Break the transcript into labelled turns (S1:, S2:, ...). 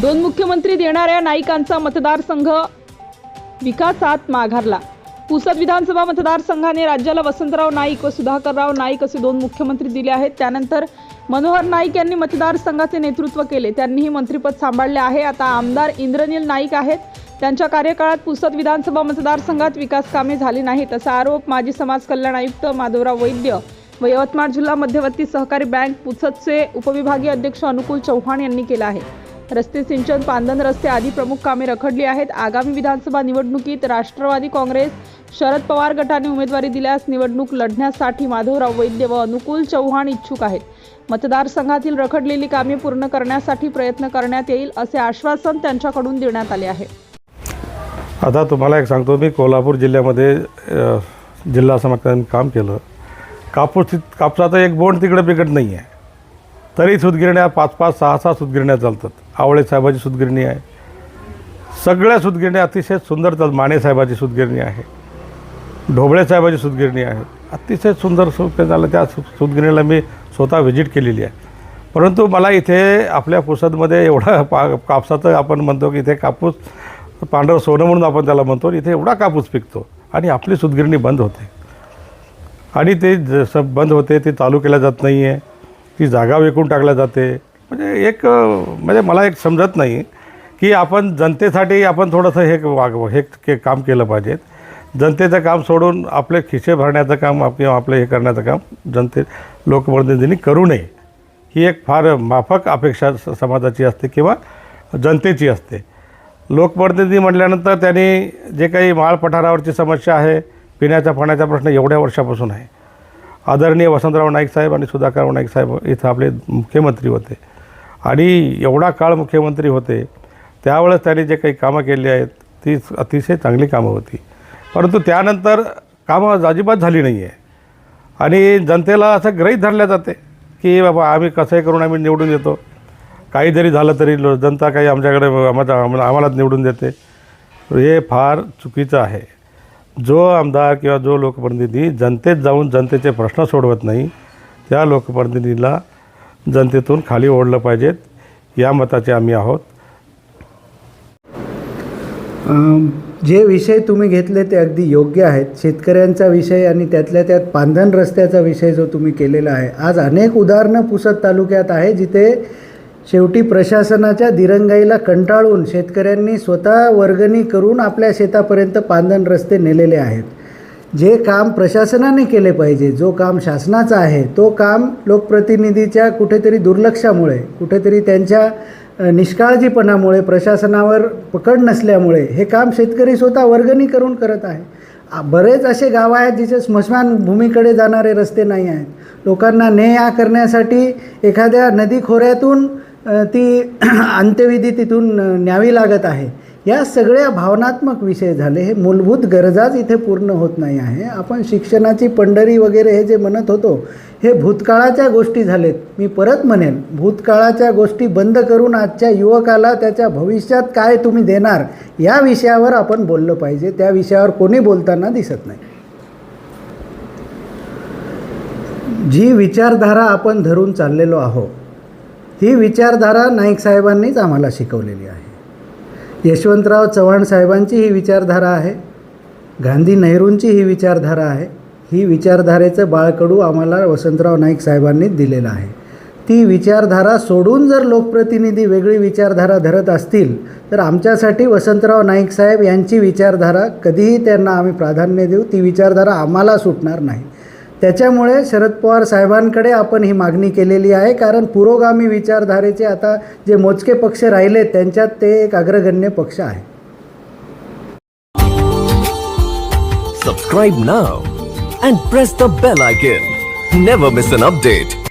S1: दोन मुख्यमंत्री देणाऱ्या नाईकांचा मतदारसंघ विकासात माघारला. पुसद विधानसभा मतदारसंघाने राज्याला वसंतराव नाईक व सुधाकरराव नाईक असे दोन मुख्यमंत्री दिले आहेत. त्यानंतर मनोहर नाईक यांनी मतदारसंघाचे नेतृत्व केले. त्यांनीही मंत्रिपद सांभाळले आहे. आता आमदार इंद्रनील नाईक आहेत. त्यांच्या कार्यकाळात पुसद विधानसभा मतदारसंघात विकास कामे झाली नाहीत असा आरोप माजी समाज कल्याण आयुक्त माधवराव वैद्य व यवतमाळ जिल्हा मध्यवर्ती सहकारी बँक पुसदचे उपविभागीय अध्यक्ष अनुकूल चव्हाण यांनी केला आहे. रस्ते सिंचन पांदन रस्ते आदी प्रमुख कामे रखडली आहेत. आगामी विधानसभा निवडणुकीत राष्ट्रवादी काँग्रेस शरद पवार गटाने उमेदवारी दिल्यास निवडणूक लढण्यासाठी माधवराव वैद्य व अनुकूल चव्हाण इच्छुक आहेत. मतदारसंघातील रखडलेली कामे पूर्ण करण्यासाठी प्रयत्न करण्यात येईल असे आश्वासन त्यांच्याकडून देण्यात आले आहे.
S2: आता तुम्हाला एक सांगतो मी कोल्हापूर जिल्ह्यामध्ये जिल्हा समाजकारण काम केलं. कापूस कापसाचं एक बोंड तिकडे बिघड नाही आहे तरी सुतगिरण्या पाच पाच सहा सहा सुतगिरण्या चालतात. आवळे साहेबाची सुतगिरणी आहे. सगळ्या सुतगिरण्या अतिशय सुंदर चालतात. माने साहेबाची सुतगिरणी आहे. ढोबळे साहेबाची सुतगिरणी आहे. अतिशय सुंदर सुत झालं. त्या सु सुतगिरणीला मी स्वतः व्हिजिट केलेली आहे. परंतु मला इथे आपल्या पुसदमध्ये एवढा पा कापसाचं आपण म्हणतो की इथे कापूस पांढरं सोनं म्हणून आपण त्याला म्हणतो. इथे एवढा कापूस पिकतो आणि आपली सुतगिरणी बंद होते. आणि ते ज बंद होते ते चालू केल्या जात नाही आहे ती जागा विकून टाकल्या जाते. म्हणजे एक म्हणजे मला एक समजत नाही की आपण जनतेसाठी आपण थोडंसं हे वाग हे के काम केलं पाहिजे जनतेचं काम सोडून आपले खिसे भरण्याचं काम आप- किंवा आपलं हे करण्याचं काम जनते लोकप्रतिनिधींनी करू नये. ही एक फार माफक अपेक्षा स- समाजाची असते किंवा जनतेची असते. लोकप्रतिनिधी म्हटल्यानंतर त्यांनी जे काही माळ पठारावरची समस्या आहे पिण्याच्या पाण्याचा प्रश्न एवढ्या वर्षापासून आहे. आदरणीय वसंतराव नाईक साहेब आणि सुधाकरराव नाईक साहेब इथं आपले मुख्यमंत्री होते. आणि एवढा काळ मुख्यमंत्री होते त्यावेळेस त्यांनी जे काही कामं केली आहेत ती अतिशय चांगली कामं होती. परंतु त्यानंतर कामं अजिबात झाली नाही आहे आणि जनतेला असं ग्रहीत धरल्या जाते की बाबा आम्ही कसंही करून आम्ही निवडून येतो. काही जरी झालं तरी लो जनता काही आमच्याकडे आम्हाला आम्हालाच निवडून देते. हे फार चुकीचं आहे. जो आमदार किंवा जो लोकप्रतिनिधी जनतेत जाऊन जनतेचे प्रश्न सोडवत नाही त्या लोकप्रतिनिधीला जनतेतून खाली ओढलं पाहिजेत. या मताचे आम्ही आहोत.
S3: जे विषय तुम्ही घेतले ते अगदी योग्य आहेत. शेतकऱ्यांचा विषय आणि त्यातल्या त्यात पांधन रस्त्याचा विषय जो तुम्ही केलेला आहे. आज अनेक उदाहरणं पुसद तालुक्यात आहे जिथे शेवटी प्रशासनाच्या दिरंगाईला कंटाळून शेतकऱ्यांनी स्वतः वर्गणी करून आपल्या शेतापर्यंत पांदन रस्ते नेलेले आहेत. जे काम प्रशासनाने केले पाहिजे जो काम शासनाचं आहे तो काम लोकप्रतिनिधीच्या कुठेतरी दुर्लक्षामुळे कुठेतरी त्यांच्या निष्काळजीपणामुळे प्रशासनावर पकड नसल्यामुळे हे काम शेतकरी स्वतः वर्गणी करून करत आहे. बरेच असे गावं आहेत जिथे स्मशानभूमीकडे जाणारे रस्ते नाही आहेत. लोकांना ने या करण्यासाठी एखाद्या नदी खोऱ्यातून ती अंत्यविधी तिथून न्यावी लागत आहे. या सगळ्या भावनात्मक विषय झाले. हे मूलभूत गरजाच इथे पूर्ण होत नाही आहे. आपण शिक्षणाची पंढरी वगैरे हे जे म्हणत होतो हे भूतकाळाच्या गोष्टी झालेत. मी परत म्हणेन भूतकाळाच्या गोष्टी बंद करून आजच्या युवकाला त्याच्या भविष्यात काय तुम्ही देणार या विषयावर आपण बोललं पाहिजे. त्या विषयावर कोणी बोलताना दिसत नाही. जी विचारधारा आपण धरून चाललेलो आहोत ही विचारधारा नाईक साहेबांनीच आम्हाला शिकवलेली आहे. यशवंतराव चव्हाण साहेबांची ही विचारधारा आहे. गांधी नेहरूंची ही विचारधारा आहे. ही विचारधारेचं बाळकडू आम्हाला वसंतराव नाईक साहेबांनीच दिलेलं आहे. ती विचारधारा सोडून जर लोकप्रतिनिधी वेगळी विचारधारा धरत असतील तर आमच्यासाठी वसंतराव नाईक साहेब यांची विचारधारा कधीही त्यांना आम्ही प्राधान्य देऊ ती विचारधारा आम्हाला सुटणार नाही. त्याच्यामुळे शरद पवार साहेबांकडे आपण ही मागणी केलेली आहे. कारण पुरोगामी विचारधारेचे आता जे मोजके पक्ष राहिले त्यांच्यात ते एक अग्रगण्य पक्ष आहे.
S4: Subscribe now and press the bell icon never miss an update